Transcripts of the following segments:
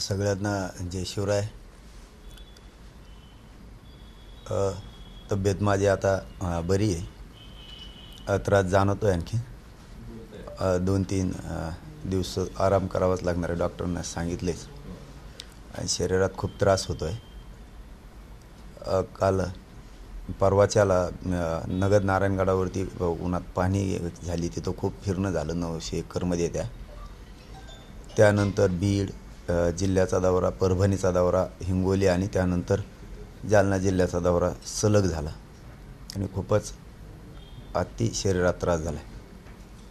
सगळ्यांना जय शिवराय. तब्येत माझी आता बरी आहे. त्रास जाणवतो आहे आणखी दोन तीन दिवस आराम करावाच लागणार आहे डॉक्टरांना सांगितलेच. आणि शरीरात खूप त्रास होतो आहे काल परवाच्याला नगद नारायणगडावरती उन्हात पाणी झाली तिथं खूप फिरणं झालं नऊशे एकरमध्ये त्या. त्यानंतर बीड जिल्ह्याचा दौरा परभणीचा दौरा हिंगोली आणि त्यानंतर जालना जिल्ह्याचा दौरा सलग झाला. आणि खूपच अति शरीरात त्रास झाला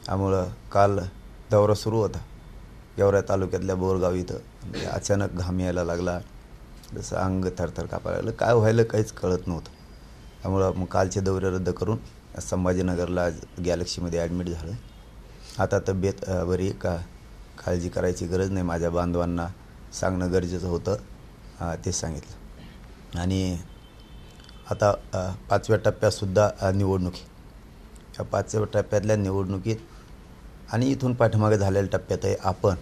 त्यामुळं काल दौरा सुरू होता. गेवरा तालुक्यातल्या बोरगाव इथं. म्हणजे अचानक घाम यायला लागला. जसं अंग थरथर कापायला लागलं. काय व्हायला काहीच कळत नव्हतं. त्यामुळं मग कालचे दौरे रद्द करून संभाजीनगरला आज गॅलेक्सीमध्ये ॲडमिट झालं आता तब्येत बरी का? काळजी करायची गरज नाही माझ्या बांधवांना. सांगणं गरजेचं होतं. ते सांगितलं. आणि आता पाचव्या टप्प्यातसुद्धा निवडणुकी या पाचव्या टप्प्यातल्या निवडणुकीत आणि इथून पाठीमागे झालेल्या टप्प्यात आहे आपण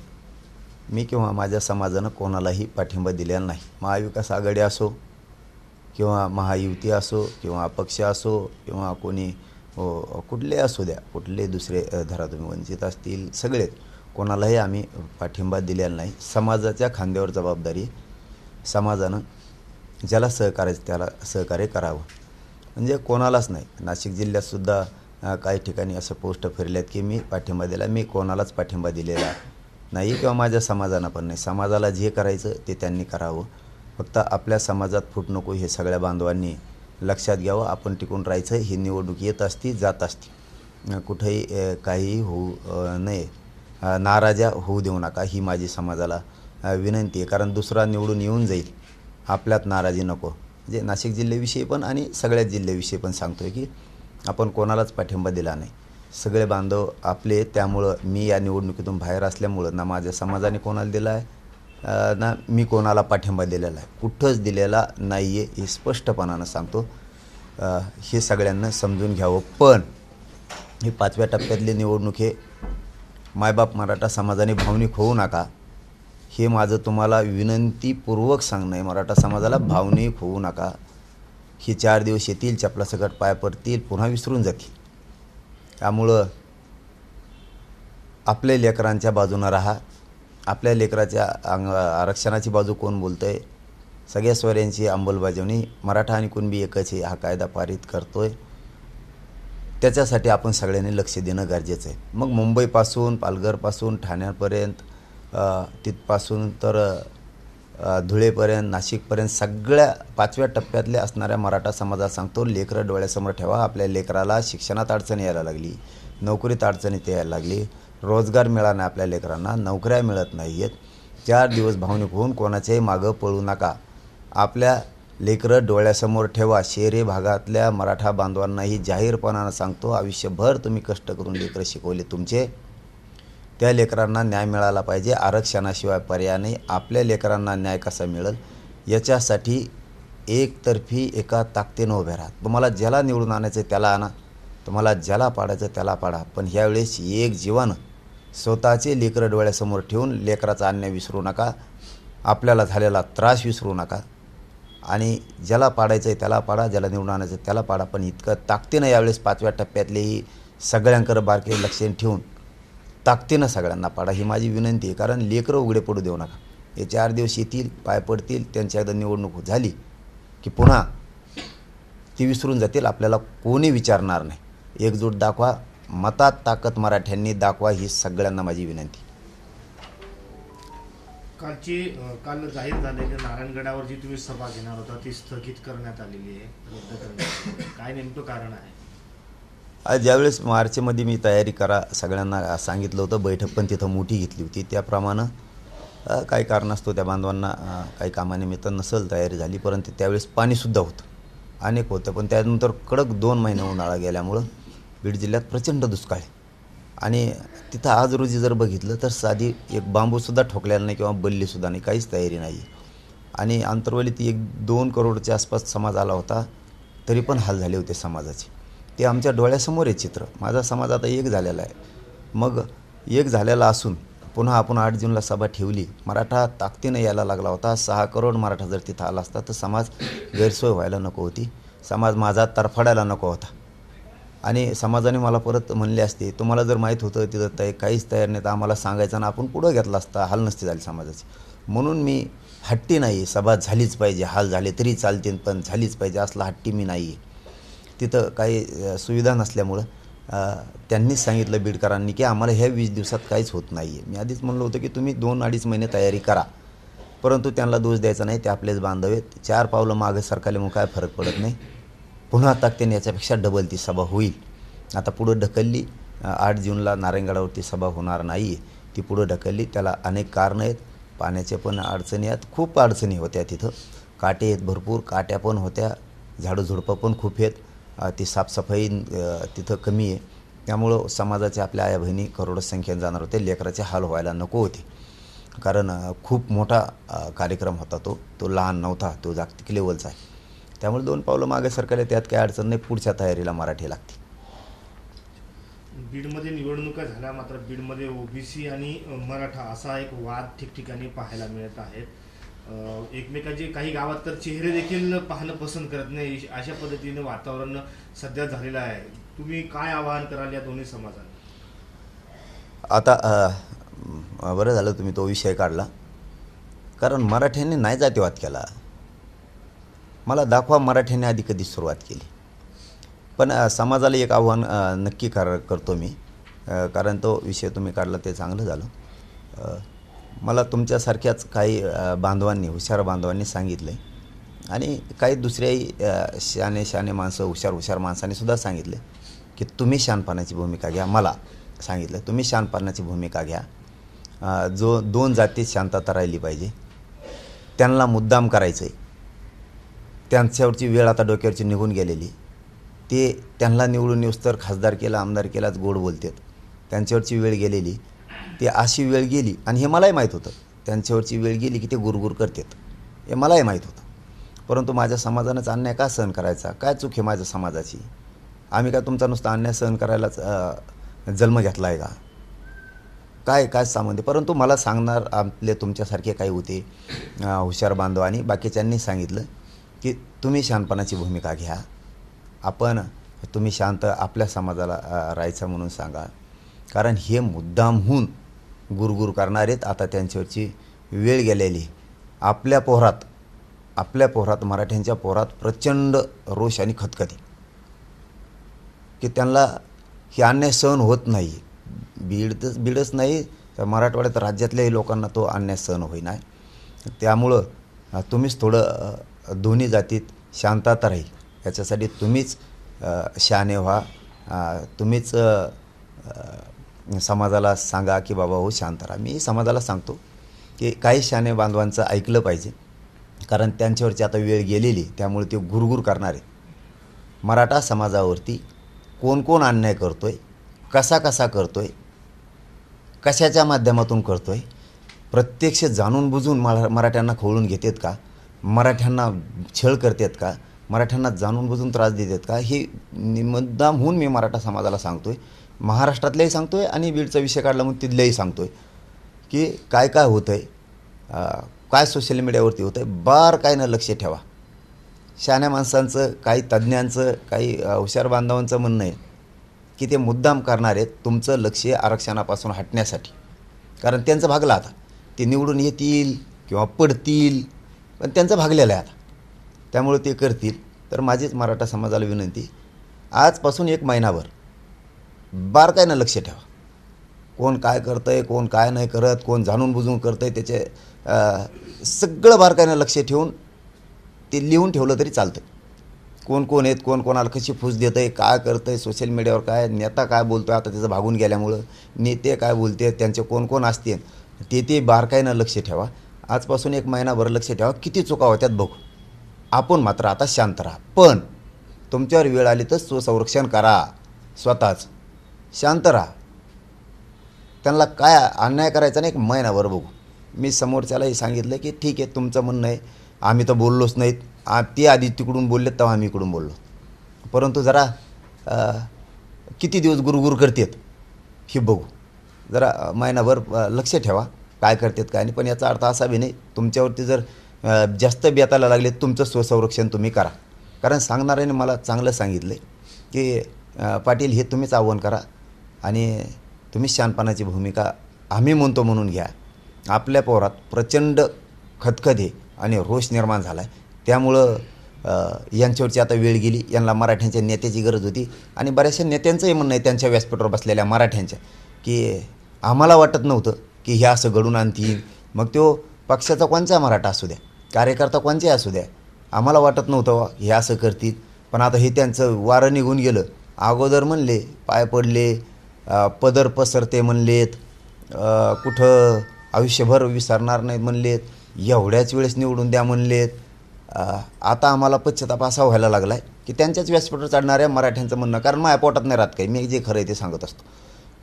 मी किंवा माझ्या समाजानं कोणालाही पाठिंबा दिलेला नाही. महाविकास आघाडी असो किंवा महायुती असो किंवा अपक्ष असो किंवा कोणी कुठले असू द्या कुठले दुसरे धरा तुम्ही वंचित असतील सगळेच. कोणालाही आम्ही पाठिंबा दिलेला नाही. समाजाच्या खांद्यावर जबाबदारी समाजानं ज्याला सहकार्य त्याला सहकार्य करावं. म्हणजे कोणालाच नाही. नाशिक जिल्ह्यातसुद्धा काही ठिकाणी असं पोस्ट फिरल्यात की मी पाठिंबा दिला मी कोणालाच पाठिंबा दिलेला नाही किंवा माझ्या समाजानं पण नाही. समाजाला जे करायचं ते त्यांनी करावं. फक्त आपल्या समाजात फूट नको हे सगळ्या बांधवांनी लक्षात घ्यावं. आपण टिकून राहायचं ही निवडणूक येत असती जात असती. कुठेही काहीही होऊ नये. नाराजा होऊ देऊ नका ही माझी समाजाला विनंती आहे. कारण दुसरा निवडून येऊन जाईल आपल्यात नाराजी नको. म्हणजे नाशिक जिल्ह्याविषयी पण आणि सगळ्याच जिल्ह्याविषयी पण सांगतो आहे की आपण कोणालाच पाठिंबा दिला नाही. सगळे बांधव आपले त्यामुळं मी या निवडणुकीतून बाहेर असल्यामुळं ना माझ्या समाजाने कोणाला दिला आहे ना मी कोणाला पाठिंबा दिलेला आहे कुठंच दिलेला नाही आहे हे स्पष्टपणानं सांगतो. हे सगळ्यांना समजून घ्यावं. पण ही पाचव्या टप्प्यातली निवडणूक हे मायबाप मराठा समाजाने भावनिक होऊ नका. हे माझं तुम्हाला विनंतीपूर्वक सांगणं आहे. मराठा समाजाला भावनिक होऊ नका. हे चार दिवस येतील चपलासकट पाय पडतील पुन्हा विसरून जातील. त्यामुळं आपल्या लेकरांच्या बाजूनं राहा. आपल्या लेकराच्या अंग आरक्षणाची बाजू कोण बोलतं आहे सगळ्या स्वर्यांची अंमलबजावणी मराठा आणि कुणबी एकच आहे. हा कायदा पारित करतो आहे त्याच्यासाठी आपण सगळ्यांनी लक्ष देणं गरजेचं आहे. मग मुंबईपासून पालघरपासून ठाण्यापर्यंत तिथपासून तर धुळेपर्यंत नाशिकपर्यंत सगळ्या पाचव्या टप्प्यातल्या असणाऱ्या मराठा समाजात सांगतो लेकरं डोळ्यासमोर ठेवा. आपल्या लेकराला शिक्षणात अडचण यायला लागली नोकरीत अडचणीत यायला लागली रोजगार मिळाला नाही आपल्या लेकरांना नोकऱ्या मिळत नाही आहेत चार दिवस भावनिक होऊन कोणाच्याही मागं पळू नका. आपल्या लेकरं डोळ्यासमोर ठेवा. शहरी भागातल्या मराठा बांधवांनाही जाहीरपणानं सांगतो आयुष्यभर तुम्ही कष्ट करून लेकरं शिकवले तुमचे. त्या लेकरांना न्याय मिळाला पाहिजे. आरक्षणाशिवाय पर्याय नाही. आपल्या लेकरांना न्याय कसा मिळेल? याच्यासाठी एकतर्फी एका ताकदीनं उभे राहा. तुम्हाला ज्याला निवडून आणायचं आहे त्याला आणा. तुम्हाला ज्याला पाडायचं त्याला पाडा. पण ह्यावेळेस एक जीवानं स्वतःचे लेकरं डोळ्यासमोर ठेवून लेकराचा अन्याय विसरू नका. आपल्याला झालेला त्रास विसरू नका. आणि ज्याला पाडायचं आहे त्याला पाडा ज्याला निवडून आणायचं त्याला पाडा. पण इतकं ताकदीनं यावेळेस पाचव्या टप्प्यातलेही सगळ्यांकडे बारके लक्ष ठेवून ताकदीनं सगळ्यांना पाडा ही माझी विनंती आहे. कारण लेकरं उघडे पडू देऊ नका. हे चार दिवस येतील पाय पडतील त्यांची एकदा निवडणूक झाली की पुन्हा ती विसरून जातील. आपल्याला कोणी विचारणार नाही. एकजूट दाखवा. मतात ताकद मराठ्यांनी दाखवा ही सगळ्यांना माझी विनंती. कालची काल जाहीर झालेली नारायणगडावर जी तुम्ही सभा घेणार होता ती स्थगित करण्यात आलेली आहे रद्द करण्यात काय नेमकं कारण आहे? आज ज्यावेळेस मार्चमध्ये मी तयारी करा सगळ्यांना सांगितलं होतं बैठक पण तिथं मोठी घेतली होती त्याप्रमाणे काही कारणास्तव त्या बांधवांना काही कामानिमित्त नसल तयारी झाली परंतु त्यावेळेस पाणीसुद्धा होतं. अनेक होतं पण त्यानंतर कडक दोन महिने उन्हाळा गेल्यामुळं बीड जिल्ह्यात प्रचंड दुष्काळ आहे. आणि तिथं आज रोजी जर बघितलं तर साधी एक बांबूसुद्धा ठोकलेला नाही किंवा बल्लीसुद्धा नाही काहीच तयारी नाही. आणि आंतरवलीत ती एक दोन करोडच्या आसपास समाज आला होता तरी पण हाल झाले होते समाजाचे. ते आमच्या डोळ्यासमोर आहे चित्र. माझा समाज आता एक झालेला आहे. मग एक झालेला असून पुन्हा आपण आठ जूनला सभा ठेवली. मराठा ताकदीनं यायला लागला होता. सहा करोड मराठा जर तिथं आला असता तर समाज गैरसोय व्हायला नको होती. समाज माझा तरफडायला नको होता. आणि समाजाने मला परत म्हणले असते तुम्हाला जर माहीत होतं तिथं एक काहीच तयार नाही तर आम्हाला सांगायचं ना आपण पुढं घेतला असता हाल नसते झाले समाजाची. म्हणून मी हट्टी नाही सभा झालीच पाहिजे हाल झाले तरी चालतील पण झालीच पाहिजे असला हट्टी मी नाही. आहे तिथं काही सुविधा नसल्यामुळं त्यांनीच सांगितलं बीडकरांनी की आम्हाला ह्या वीस दिवसात काहीच होत नाही. आहे मी आधीच म्हणलं होतं की तुम्ही दोन अडीच महिने तयारी करा. परंतु त्यांना दोष द्यायचा नाही ते आपलेच बांधव आहेत. चार पावलं मागं मग काय फरक पडत नाही. पुन्हा ताकदीने याच्यापेक्षा डबल ती सभा होईल. आता पुढं ढकलली आठ जूनला नारायणगडावरती सभा होणार नाही आहे ती पुढं ढकलली. त्याला अनेक कारणं आहेत. पाण्याचे पण अडचणी आहेत. खूप अडचणी होत्या तिथं. काटे आहेत भरपूर. काट्या पण होत्या. झाडूझुडपं पण खूप आहेत. ती साफसफाई तिथं कमी आहे. त्यामुळं समाजाच्या आपल्या आया बहिणी करोडो संख्येने जाणार होते. लेकराचे हाल व्हायला नको होते. कारण खूप मोठा कार्यक्रम होता तो. तो लहान नव्हता. तो जागतिक लेवलचा आहे. त्यामुळे दोन पावलं मागे सरकारला त्यात काही अडचण नाही पुढच्या तयारीला मराठी लागते. बीडमध्ये निवडणुका झाल्या मात्र बीडमध्ये ओबीसी आणि मराठा असा एक वाद ठिकठिकाणी पाहायला मिळत आहेत अ, एकमेकांचे काही गावात तर चेहरे देखील पाहणं पसंत करत नाही. अशा पद्धतीने वातावरण सध्या झालेलं आहे. तुम्ही काय आवाहन कराल या दोन्ही समाजांना? आता बरं झालं तुम्ही तो विषय काढला. कारण मराठ्यांनी नाही जातीवाद केला. मला दाखवा मराठ्याने आधी कधी सुरुवात केली. पण समाजाला एक आव्हान नक्की कर करतो मी. कारण तो विषय तुम्ही काढला ते चांगलं झालं. मला तुमच्यासारख्याच काही बांधवांनी हुशार बांधवांनी सांगितलं आणि काही दुसऱ्याही शाने शाने माणसं हुशार हुशार माणसानेसुद्धा सांगितले की तुम्ही शानपणाची भूमिका घ्या मला सांगितलं तुम्ही शानपणाची भूमिका घ्या. जो दोन जातीत शांतता राहिली पाहिजे त्यांना मुद्दाम करायचं आहे त्यांच्यावरची वेळ आता डोक्यावरची निघून गेलेली. ते त्यांना निवडून येऊस तर खासदार केला आमदार केलाच गोड बोलतात. त्यांच्यावरची वेळ गेलेली. ते अशी वेळ गेली आणि हे मलाही माहीत होतं. त्यांच्यावरची वेळ गेली की ते गुरगुर करतात. हे मलाही माहीत होतं. परंतु माझ्या समाजानंच अन्याय का सहन करायचा? काय चूक आहे माझ्या समाजाची? आम्ही काय तुमचा नुसता अन्याय सहन करायलाच जन्म घेतला आहे का? काय काय सामंत परंतु मला सांगणार आपले तुमच्यासारखे काही होते हुशार बांधव आणि बाकीच्यांनी सांगितलं. की तुम्ही शांतपणाची भूमिका घ्या. आपण तुम्ही शांत आपल्या समाजाला राहायचं म्हणून सांगा. कारण हे मुद्दामहून गुरगुर करणारेत आता त्यांच्यावरची वेळ गेलेली. आपल्या पोहरात आपल्या पोहरात मराठ्यांच्या पोहरात प्रचंड रोष आणि खतखती. की त्यांना हे अन्याय सहन होत नाही. बीडच बीडच नाही. तर मराठवाड्यात राज्यातल्याही लोकांना तो अन्याय सहन होईना. त्यामुळं तुम्हीच थोडं दोन्ही जातीत शांतता राहील. याच्यासाठी तुम्हीच शहाणे व्हा. तुम्हीच समाजाला सांगा की बाबा हो शांत राहा. मी समाजाला सांगतो की काही शहाणे बांधवांचं ऐकलं पाहिजे. कारण त्यांच्यावरची आता वेळ गेलेली त्यामुळे ते गुरगुर करणार आहे मराठा समाजावरती कोण कोण अन्याय करतो आहे कसा कसा करतो आहे कशाच्या माध्यमातून करतो आहे प्रत्यक्ष जाणून बुजून मरा मराठ्यांना खोळून घेतात का? मराठ्यांना छळ करतात का? मराठ्यांना जाणून बुजून त्रास देतात का? हे नि- मुद्दामहून मी मराठा समाजाला सांगतोय. महाराष्ट्रातल्याही सांगतोय आणि बीडचा विषय काढला म्हणून तिथल्याही सांगतोय. की काय काय होतं आहे काय सोशल मीडियावरती होतं आहे बार काय न लक्ष ठेवा. शहाण्या माणसांचं काही तज्ज्ञांचं काही हुशार बांधवांचं म्हणणं आहे की ते मुद्दाम करणार आहेत तुमचं लक्ष आरक्षणापासून हटण्यासाठी. कारण त्यांचं भागला आता ते निवडून येतील किंवा पडतील. पण त्यांचं भागलेलं आहे आता. त्यामुळे ते करतील. तर माझीच मराठा समाजाला विनंती आजपासून एक महिनाभर बारकाईनं लक्ष ठेवा. कोण काय करतं आहे कोण काय नाही करत कोण जाणून बुजून करतं आहे त्याचे सगळं बारकाईनं लक्ष ठेवून ते लिहून ठेवलं तरी चालतं कोण कोण आहेत कोण कोणाला कशी फूस देतं आहे काय करतं आहे सोशल मीडियावर काय नेता काय बोलतो आहे आता त्याचं भागून गेल्यामुळं नेते काय बोलते त्यांचे कोण कोण असते ते ते बारकाईनं लक्ष ठेवा. आजपासून एक महिनाभर लक्ष ठेवा. किती चुका होत्यात बघू. आपण मात्र आता शांत राहा. पण तुमच्यावर वेळ आली तर स्वसंरक्षण करा. स्वतःच. शांत राहा. त्यांना काय अन्याय करायचा नाही एक महिनाभर बघू. मी समोरच्यालाही सांगितलं की ठीक आहे तुमचं म्हणणं आहे. आम्ही तर बोललोच नाहीत. आ ते आधी तिकडून बोलले तेव्हा आम्ही इकडून बोललो. परंतु जरा किती दिवस गुरुगुर करतात हे बघू. जरा महिनाभर लक्ष ठेवा. काय करतात काय नाही. पण याचा अर्थ असा बी नाही तुमच्यावरती जर जास्त बेतायला लागले तुमचं स्वसंरक्षण तुम्ही करा. कारण सांगणाऱ्याने मला चांगलं सांगितलं की पाटील हे तुम्हीच आव्हान करा आणि तुम्ही शानपणाची भूमिका आम्ही म्हणतो म्हणून घ्या. आपल्या पोरात प्रचंड खतखते आणि रोष निर्माण झाला आहे त्यामुळं यांच्यावरची आता वेळ गेली यांना मराठ्यांच्या नेत्याची गरज होती आणि बऱ्याचशा नेत्यांचंही म्हणणं आहे त्यांच्या व्यासपीठावर बसलेल्या मराठ्यांच्या की आम्हाला वाटत नव्हतं की हे असं घडून आणतील. मग तो पक्षाचा कोणचा मराठा असू द्या कार्यकर्ता कोणचाही असू द्या आम्हाला वाटत नव्हतं हे असं करतील. पण आता हे त्यांचं वारं निघून गेलं. अगोदर म्हणले पाय पडले पदर पसरते म्हणलेत कुठं आयुष्यभर विसरणार नाहीत म्हणलेत एवढ्याच वेळेस निवडून द्या म्हणलेत. आता आम्हाला पश्चाताप असा व्हायला लागला आहे की त्यांच्याच व्यासपीठावर चढणाऱ्या मराठ्यांचं म्हणणं कारण माझ्या पोटात नाही राहत काही मी जे खरं आहे ते सांगत असतो.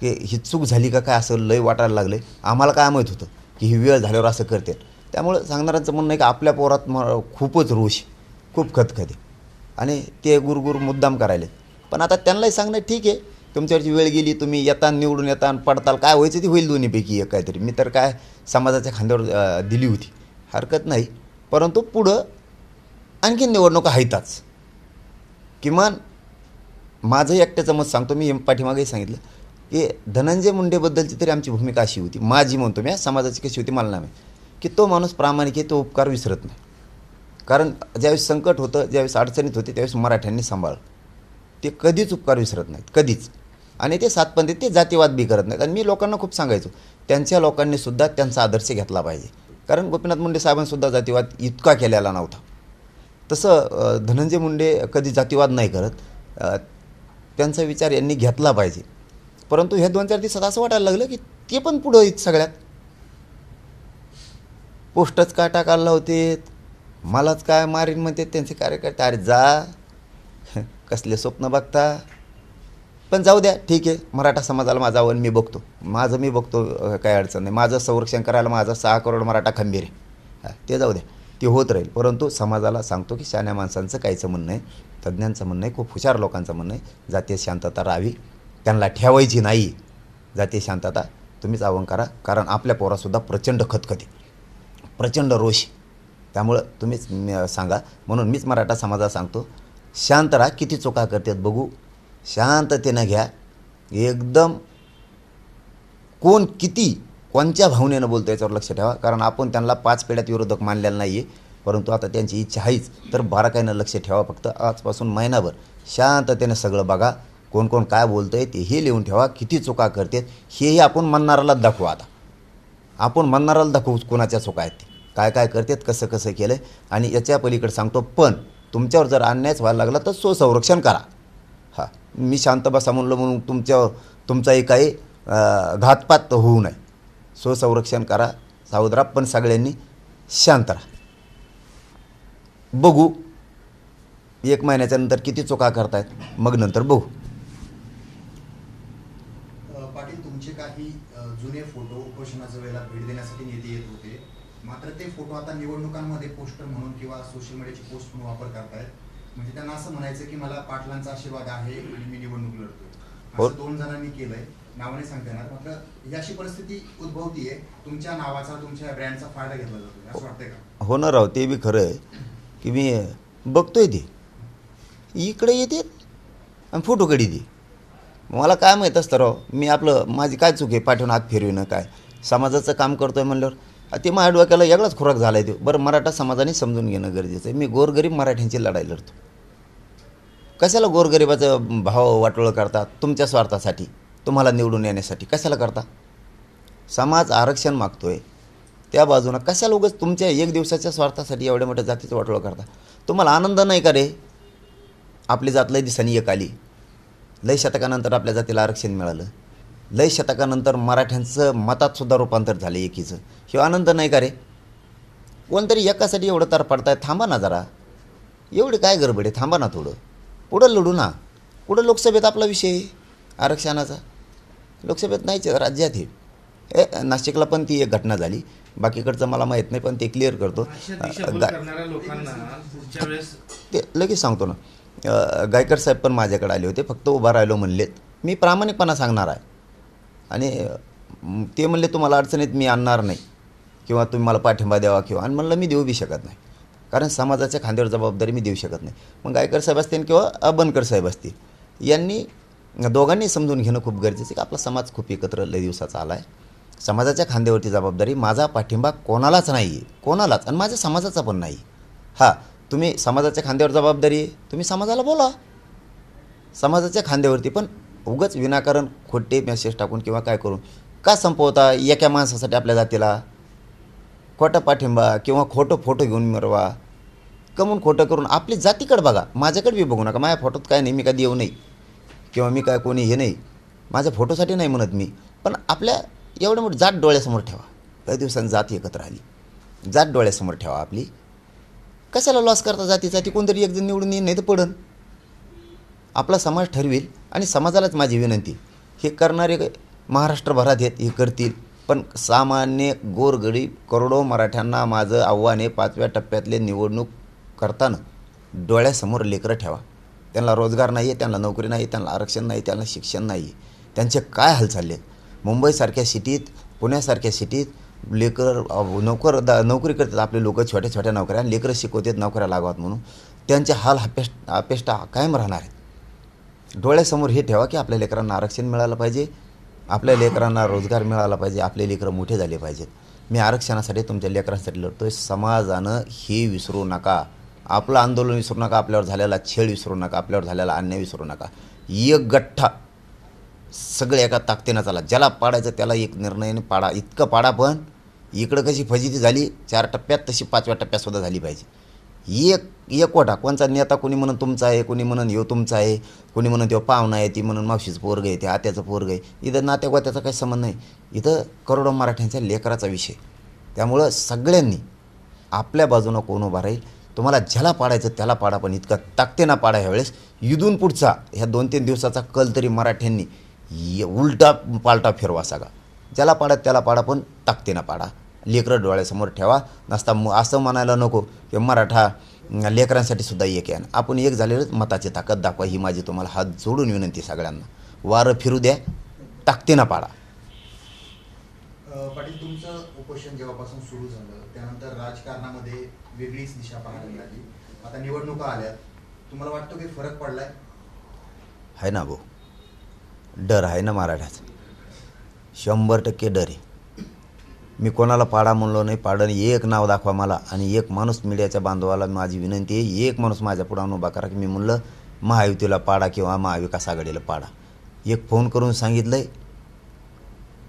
की ही चूक झाली का काय असं लय वाटायला लागलं. आम्हाला काय माहीत होतं की ही वेळ झाल्यावर असं करते. त्यामुळं सांगणाऱ्यांचं म्हणणं आहे की आपल्या पोरात म खूपच रोष खूप खतखते. आणि ते गुरगुर मुद्दाम करायले. पण आता त्यांनाही सांगणं ठीक आहे. तुमच्यावरची वेळ गेली तुम्ही येता निवडून येता पडताल काय व्हायचं ती होईल दोन्हीपैकी एक काहीतरी. मी तर काय समाजाच्या खांद्यावर दिली होती. हरकत नाही. परंतु पुढं आणखीन निवडणुका आहेतच. किमान माझं एकट्याचं मत सांगतो. मी पाठीमागेही सांगितलं. की धनंजय मुंडेबद्दलची तरी आमची भूमिका अशी होती. माझी म्हणतो मी समाजाची कशी होती मला नाही की तो माणूस प्रामाणिक आहे तो उपकार विसरत नाही. कारण ज्यावेळेस संकट होतं ज्यावेळेस अडचणीत होते त्यावेळेस मराठ्यांनी सांभाळलं. ते कधीच उपकार विसरत नाहीत कधीच. आणि ते सातपंथी ते जातीवाद बी करत नाहीत. आणि मी लोकांना खूप सांगायचो त्यांच्या लोकांनी सुद्धा त्यांचा आदर्श घेतला पाहिजे. कारण गोपीनाथ मुंडे साहेबांसुद्धा जातीवाद इतका केलेला नव्हता. तसं धनंजय मुंडे कधी जातीवाद नाही करत. त्यांचा विचार यांनी घेतला पाहिजे. परंतु ह्या दोन चार दिवसात असं वाटायला लागलं की ते पण पुढं आहेत सगळ्यात. पोस्टच काय टाकायला होते मलाच काय मारीन म्हणते त्यांचे कार्यकर्ते? अरे जा. कसले स्वप्न बघता. पण जाऊ द्या ठीक आहे. मराठा समाजाला माझा आव्हान मी बघतो. माझं मी बघतो काय अडचण नाही. माझं संरक्षण करायला माझा सहा करोड मराठा खंबीर आहे. ते जाऊ द्या. ते होत राहील. परंतु समाजाला सांगतो की शाण्या माणसांचं काहीचं म्हणणं आहे तज्ज्ञांचं म्हणणं आहे खूप हुशार लोकांचं म्हणणं आहे जातीय शांतता राहावी. त्यांना ठेवायची नाही. जाते शांतता तुम्हीच आव्हान करा. कारण आपल्या पोरासुद्धा प्रचंड खतखते. प्रचंड रोष. त्यामुळं तुम्हीच सांगा. म्हणून मीच मराठा समाजाला सांगतो शांत राहा. किती चुका करतात बघू. शांततेनं घ्या. एकदम कोण किती कोणत्या भावनेनं बोलतो याच्यावर लक्ष ठेवा. कारण आपण त्यांना पाच पिढ्यात विरोधक मानलेला नाही आहे परंतु आता त्यांची इच्छा आहेच. तर बाराकाईनं लक्ष ठेवा फक्त. आजपासून महिनाभर शांततेनं सगळं बघा. कोण कोण काय बोलतं आहे तेही लिहून ठेवा किती चुका करतात हेही आपण म्हणणाराला दाखवू आता. आपण म्हणणाराला दाखवू कोणाच्या चुका आहेत ते. काय काय करतात कसं कसं केलं आणि याच्या पलीकडे सांगतो पण तुमच्यावर जर अन्यायच व्हायला लागला तर स्वसंरक्षण करा. हां मी शांत बसा म्हणलं म्हणून तुमच्या तुमचाही काही घातपात होऊ नये. स्वसंरक्षण करा सावधरा पण सगळ्यांनी शांत राहा. बघू एक महिन्याच्या नंतर किती चुका करतायत मग नंतर बघू अ, पाटील तुमचे काही अ, जुने फोटो उपोषणाच्या वेळेला भेट देण्यासाठी नेते येत होते मात्र ते फोटो आता निवडणुकांमध्ये पोस्टर म्हणून किंवा सोशल मीडियाची पोस्ट म्हणून वापर करतायत म्हणजे त्यांना असं म्हणायचं की मला पाटलांचा आशीर्वाद आहे मी निवडणूक लढतोय. हो. असं दोन जणांनी केलंय. नावाने सांगता येणार. मात्र ही अशी परिस्थिती उद्भवतीये. तुमच्या नावाचा तुमच्या ब्रँडचा फायदा घेतला जातो असं वाटतंय का? हो ना राव ते बी खरं आहे की मी बघतोय ते. इकडे येते आणि फोटोकडे दे मला काय माहीत असतं राव मी आपलं माझी काय चूक आहे? पाठवून हात फिरविणं काय? समाजाचं काम करतोय म्हणल्यावर ते माझ्या डोक्याला वेगळाच खुराक झाला आहे ते. बरं मराठा समाजाने समजून घेणं गरजेचं आहे. मी गोरगरीब मराठ्यांची लढाई लढतो. कशाला गोरगरिबाचं भाव वाटोळं करता? तुमच्या स्वार्थासाठी तुम्हाला निवडून येण्यासाठी कशाला करता? समाज आरक्षण मागतोय. त्या बाजूनं कशाला उगाच तुमच्या एक दिवसाच्या स्वार्थासाठी एवढ्या मोठ्या जातीचं वाटोळं करता? तुम्हाला आनंद नाही का रे? आपली जात लय दिसानी एक आली. लय शतकानंतर आपल्या जातीला आरक्षण मिळालं. लय शतकानंतर मराठ्यांचं मतातसुद्धा रूपांतर झालं एकीचं. हे आनंद नाही का रे? कोणतरी एकासाठी एवढं तर पडताय थांबा ना जरा. एवढी काय गडबड आहे थांबा ना थोडं. पुढं लढू ना. पुढं लोकसभेत आपला विषय आहे आरक्षणाचा. लोकसभेत नाहीच राज्यात हे ए नाशिकला पण ती एक घटना झाली. बाकीकडचं मला माहीत नाही पण ते क्लिअर करतो. ते लगेच सांगतो ना. गायकर साहेब पण माझ्याकडे आले होते फक्त उभा राहिलो म्हणलेत. मी प्रामाणिकपणा सांगणार आहे. आणि ते म्हणले तुम्हाला अडचणीत मी आणणार नाही. किंवा तुम्ही मला पाठिंबा द्यावा किंवा आणि म्हणलं मी देऊ बी शकत नाही. कारण समाजाच्या खांद्यावर जबाबदारी मी देऊ शकत नाही. मग गायकर साहेब असतील किंवा अबनकर साहेब असतील यांनी दोघांनी समजून घेणं खूप गरजेचं आहे की आपला समाज खूप एकत्र लय दिवसाचा आला आहे समाजाच्या खांद्यावरती जबाबदारी माझा पाठिंबा कोणालाच नाही आहे. कोणालाच. आणि माझ्या समाजाचा पण नाही. हां तुम्ही समाजाच्या खांद्यावर जबाबदारी आहे. तुम्ही समाजाला बोला. समाजाच्या खांद्यावरती पण उगच विनाकारण खोटे मेसेज टाकून किंवा काय करून का संपवता? एका माणसासाठी आपल्या जातीला खोटा पाठिंबा किंवा खोटं फोटो घेऊन मिरवा. कमून खोटं करून आपली जातीकडे बघा. माझ्याकडे बी बघू नका. माझ्या फोटोत काय नाही. मी कधी येऊ नाही किंवा मी काय कोणी हे नाही. माझ्या फोटोसाठी नाही म्हणत मी. पण आपल्या एवढं मोठं जात डोळ्यासमोर ठेवा. काही दिवसांनी जाती एकत्र आली जात डोळ्यासमोर ठेवा आपली. कशाला लॉस करता जाती जाती कोणतरी एकजण निवडून येईल नाही तर पडन. आपला समाज ठरवेल आणि समाजालाच माझी विनंती. हे करणारे महाराष्ट्रभरात आहेत हे करतील. पण सामान्य गोरगरीब करोडो मराठ्यांना माझं आव्हान आहे पाचव्या टप्प्यातले निवडणूक करताना डोळ्यासमोर लेकरं ठेवा. त्यांना रोजगार नाही आहे त्यांना नोकरी नाही त्यांना आरक्षण नाही त्यांना शिक्षण नाही आहे त्यांचे काय हाल चालले? मुंबईसारख्या सिटीत पुण्यासारख्या सिटीत लेकर नोकर दा नोकरी करतात आपले लोक छोट्या छोट्या नोकऱ्या आणि लेकरं शिकवतात नोकऱ्या लागावात म्हणून. त्यांचे हाल अपेष्ट अपेष्टा कायम राहणार आहेत. डोळ्यासमोर हे ठेवा की आपल्या लेकरांना आरक्षण मिळालं पाहिजे. आपल्या लेकरांना रोजगार मिळाला पाहिजे आपले लेकरं मोठे झाले पाहिजेत. मी आरक्षणासाठी तुमच्या लेकरांसाठी लढतोय. समाजानं हे विसरू नका. आपलं आंदोलन विसरू नका आपल्यावर झालेला छेड विसरू नका आपल्यावर झालेला अन्याय विसरू नका. एक गठ्ठा सगळे एका ताकदीनं चाला. ज्याला पाडायचं त्याला एक निर्णयाने पाडा. इतकं पाडा पण इकडं कशी फजिती झाली चार टप्प्यात तशी पाचव्या टप्प्यातसुद्धा झाली पाहिजे. एक एकवटा कोणचा नेता कोणी म्हणून तुमचा आहे कोणी म्हणून ह्यो तुमचा आहे कोणी म्हणून तो पाहुणा आहे ती म्हणून मावशीचं पोरग आहे ते आत्याचं पोरग आहे. इथं नात्या गोत्याचा काही संबंध नाही. इथं करोडो मराठ्यांच्या लेकराचा विषय त्यामुळं सगळ्यांनी आपल्या बाजूनं कोण उभा राहील तुम्हाला ज्याला पाडायचं त्याला पाडा पण इतका ताकतेना पाडा ह्यावेळेस इथून पुढचा ह्या दोन तीन दिवसाचा कल तरी मराठ्यांनी ये- उलटा पालटा फिरवा सगळा. ज्याला पाडा त्याला पाडा पण ताकतेना पाडा. लेकरं डोळ्यासमोर ठेवा. नसता म- असं म्हणायला नको की मराठा लेकरांसाठी सुद्धा एक आहे. आपण एक झालेलंच मताची ताकद दाखवा ही माझी तुम्हाला हात जोडून विनंती सगळ्यांना. वारं फिरू द्या ताकदीनं पाडा. पाटील तुमचं उपोषण जेव्हापासून सुरू झालं त्यानंतर राजकारणामध्ये वेगळीच दिशा पाहायला मिळाली. आता निवडणुका आल्यात. तुम्हाला वाटतं की फरक पडलाय? आहे ना भाऊ. डर आहे ना मराठ्याचा. शंभर टक्के डर आहे. मी कोणाला पाडा म्हणलो नाही पाडन एक नाव दाखवा मला आणि एक माणूस मीडियाच्या बांधवाला माझी विनंती आहे एक माणूस माझ्या पुढं उभा करा की मी म्हणलं महायुतीला पाडा किंवा महाविकास आघाडीला पाडा. एक फोन करून सांगितलं आहे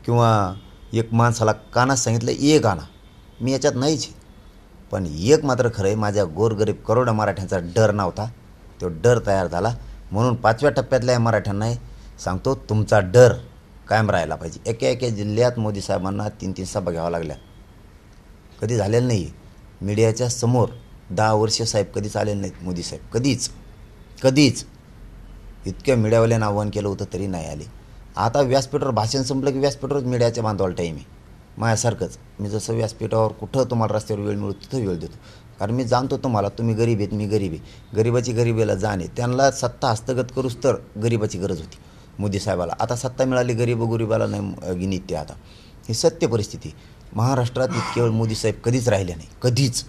किंवा एक माणसाला कानात सांगितलं एक आणा. मी याच्यात नाहीच पण एक मात्र खरं आहे माझ्या गोरगरीब करोडा मराठ्यांचा डर नव्हता. तो डर तयार झाला. म्हणून पाचव्या टप्प्यातल्या मराठ्यांना सांगतो तुमचा डर कायम राहायला पाहिजे. एका एका जिल्ह्यात मोदी साहेबांना तीन तीन सभा घ्याव्या लागल्या. कधी झालेलं नाही. मीडियाच्या समोर दहा वर्ष साहेब कधीच आलेले नाहीत मोदी साहेब. कधीच. कधीच. इतक्या मीडियावाल्यानं आव्हान केलं होतं तरी नाही आले. आता व्यासपीठावर भाषण संपलं की व्यासपीठावरच मीडियाच्या बांधवाला टाईम आहे. माझ्यासारखंच. मी जसं व्यासपीठावर कुठं तुम्हाला रस्त्यावर वेळ मिळतो तिथं वेळ देतो. कारण मी जाणतो तुम्हाला तुम्ही गरीब आहेत मी गरीब आहे. गरिबाची गरिबीला जाणे त्यांना सत्ता हस्तगत करूच तर गरिबाची गरज होती. मोदी साहेबाला. आता सत्ता मिळाली गरीब गरिबाला नाही गिनीत आता. ही सत्य परिस्थिती. महाराष्ट्रात इतके मोदी साहेब कधीच राहिले नाही. कधीच.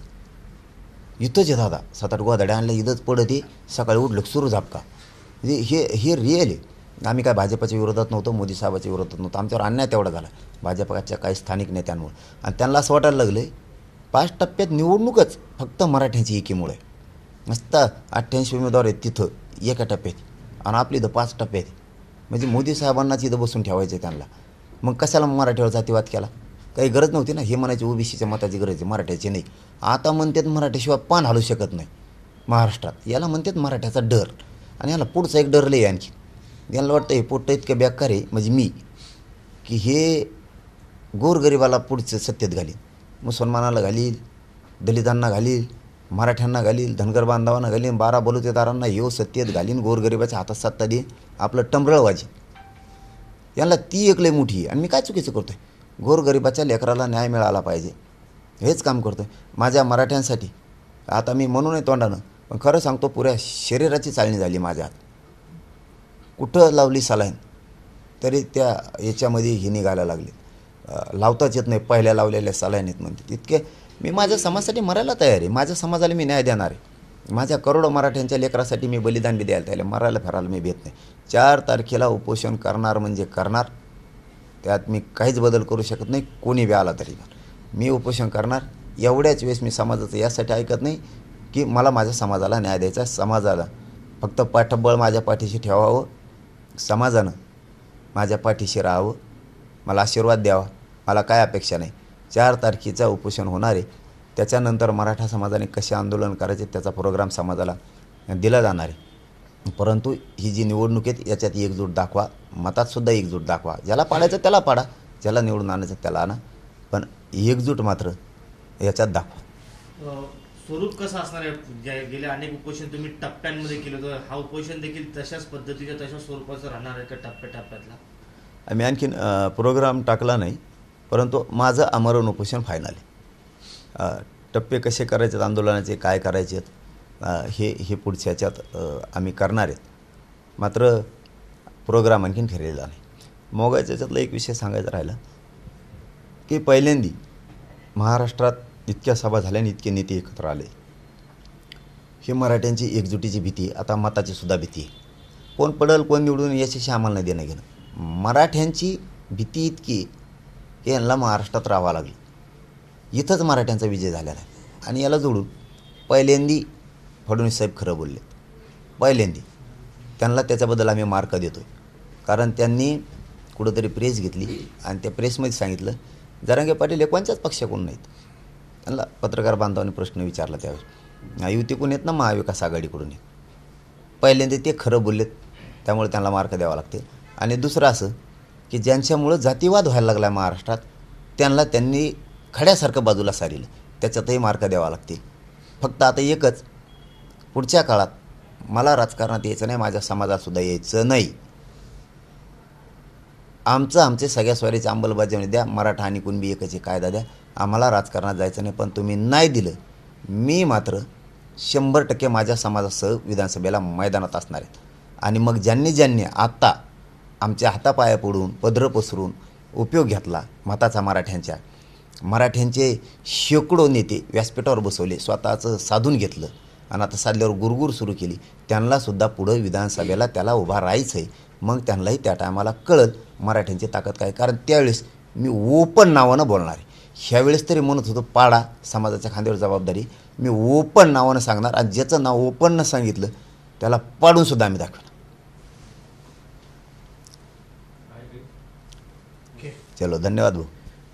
इथंच येत दादा. सात आठ गोदाड्या आणल्या इथंच पडते सकाळी उठलं सुरू झापका. म्हणजे हे हे रिअल आहे. आम्ही काय भाजपच्या विरोधात नव्हतो मोदी साहेबाच्या विरोधात नव्हतो. आमच्यावर अन्याय तेवढा झाला. भाजपाच्या काही स्थानिक नेत्यांमुळे. आणि त्यांना असं वाटायला लागलं पाच टप्प्यात निवडणूकच फक्त मराठ्यांची एकीमुळे. मस्त अठ्ठ्याऐंशी उमेदवार आहेत तिथं एका टप्प्यात. आणि आपली इथं पाच टप्प्यात. आहेत म्हणजे मोदी साहेबांनाच इथं बसून ठेवायचं आहे त्यांना. मग कशाला मराठीवर जातीवाद केला? काही गरज नव्हती ना? हे म्हणायची ओबीसीच्या मताची गरज आहे मराठ्याची नाही. आता म्हणतात मराठ्याशिवाय पान हलू शकत नाही महाराष्ट्रात. याला म्हणतात मराठ्याचा डर. आणि याला पुढचा एक डर लय आणखी. यांना वाटतं हे पोट्ट इतकं बेकार आहे म्हणजे मी की हे गोरगरिबाला पुढचं सत्तेत घालील. मुसलमानाला घालील दलितांना घालील मराठ्यांना घालील धनगर बांधवांना घालीन बारा बलुतेदारांना येऊ सत्तेत घालीन गोरगरिबाच्या हातात सत्ता देईन आपलं टमरळवाजी यांना ती एक लय मोठी आणि मी काय चुकीचं करतो आहे गोरगरिबाच्या लेकराला न्याय मिळाला पाहिजे. हेच काम करतो आहे माझ्या मराठ्यांसाठी. आता मी म्हणू नये तोंडानं पण खरं सांगतो पुऱ्या शरीराची चालणी झाली माझ्या हात. कुठं लावली सलाईन? तरी त्या याच्यामध्ये हे निघायला लागले. लावताच येत नाही. पहिल्या लावलेल्या सलाईनीत म्हणते. तितके मी माझ्या समाजासाठी मरायला तयार आहे. माझ्या समाजाला मी न्याय देणार आहे. माझ्या करोडो मराठ्यांच्या लेकरासाठी मी बलिदान बी द्यायला तयार मरायला फिरायला मी भेट नाही. चार तारखेला उपोषण करणार म्हणजे करणार. त्यात मी काहीच बदल करू शकत नाही. कोणी बी आला तरी. मी उपोषण करणार. एवढ्याच वेळेस मी समाजाचं यासाठी ऐकत नाही की मला माझ्या समाजाला न्याय द्यायचा समाजाला फक्त पाठबळ माझ्या पाठीशी ठेवावं. समाजानं माझ्या पाठीशी राहावं. मला आशीर्वाद द्यावा. मला काय अपेक्षा नाही. चार तारखेचं उपोषण होणार आहे. त्याच्यानंतर मराठा समाजाने कसे आंदोलन करायचे त्याचा प्रोग्राम समाजाला दिला जाणार आहे. परंतु ही जी निवडणूक आहे याच्यात एकजूट दाखवा मतातसुद्धा एकजूट दाखवा. ज्याला पाडायचं त्याला पाडा ज्याला निवडून आणायचं त्याला आणा. पण एकजूट मात्र याच्यात दाखवा. स्वरूप कसं असणार आहे? ज्या- गेले अनेक उपोषण तुम्ही टप्प्यांमध्ये केलं होतं. हा उपोषण देखील तशाच पद्धतीच्या तशाच स्वरूपाचं राहणार आहे का टप्प्या टप्प्यातला आम्ही आणखीन प्रोग्राम टाकला नाही. परंतु माझं आमरण उपोषण फायनल आहे. टप्पे कसे करायचे आहेत आंदोलनाचे काय करायचे आहेत हे हे पुढच्या ह्याच्यात आम्ही करणार आहेत. मात्र प्रोग्राम आणखीन ठरलेला नाही. मोगाच्या याच्यातला एक विषय सांगायचा राहिला की पहिल्यांदी महाराष्ट्रात इतक्या सभा झाल्या आणि इतके नेते एकत्र आले. हे मराठ्यांची एकजुटीची भीती आहे. आता मताची सुद्धा भीती आहे. कोण पडल कोण निवडून याच्याशी आम्हाला नाही देणं घेणं. मराठ्यांची भीती इतकी की यांना महाराष्ट्रात राहावं लागलं. इथंच मराठ्यांचा विजय झालेला आहे. आणि याला जोडून पहिल्यांदी फडणवीस साहेब खरं बोलले. पहिल्यांदी. त्यांना त्याच्याबद्दल आम्ही मार्क देतो कारण त्यांनी कुठंतरी प्रेस घेतली आणि त्या प्रेसमध्ये सांगितलं जरांगे पाटील एकवांच्याच पक्षाकडून नाहीत. त्यांना पत्रकार बांधवांनी प्रश्न विचारला त्यावेळेस. युतीकडून येत ना? महाविकास आघाडीकडून येत पहिल्यांदा ते खरं बोललेत. त्यामुळे त्यांना मार्क द्यावा लागते. आणि दुसरं असं की ज्यांच्यामुळं जातीवाद व्हायला लागला आहे महाराष्ट्रात त्यांना त्यांनी खड्यासारखं बाजूला सारिलं. त्याच्यातही मार्क द्यावा लागतील. फक्त आता एकच पुढच्या काळात मला राजकारणात यायचं नाही माझ्या समाजातसुद्धा यायचं नाही. आमचं आमचे सगळ्या स्वारीची अंमलबजावणी द्या मराठा आणि कुणबी एकच कायदा द्या. आम्हाला राजकारणात जायचं नाही पण तुम्ही नाही दिलं. मी मात्र शंभर टक्के माझ्या समाजासह विधानसभेला मैदानात असणार आहेत आणि मग ज्यांनी ज्यांनी आत्ता आमच्या हातापाया पडून पदर पसरून उपयोग घेतला मताचा मराठ्यांच्या. मराठ्यांचे शेकडो नेते व्यासपीठावर बसवले स्वतःचं साधून घेतलं आणि आता साधल्यावर गुरगुर सुरू केली. त्यांनासुद्धा पुढं विधानसभेला त्याला उभा राहायचं आहे मग त्यांनाही त्या टायमाला कळल मराठ्यांची ताकद काय. कारण त्यावेळेस मी ओपन नावानं बोलणार आहे. ह्यावेळेस तरी म्हणत होतो पाडा समाजाच्या खांद्यावर जबाबदारी. मी ओपन नावानं सांगणार आणि ज्याचं नाव ओपननं सांगितलं त्याला पाडूनसुद्धा आम्ही दाखवणार. चलो धन्यवाद भाऊ.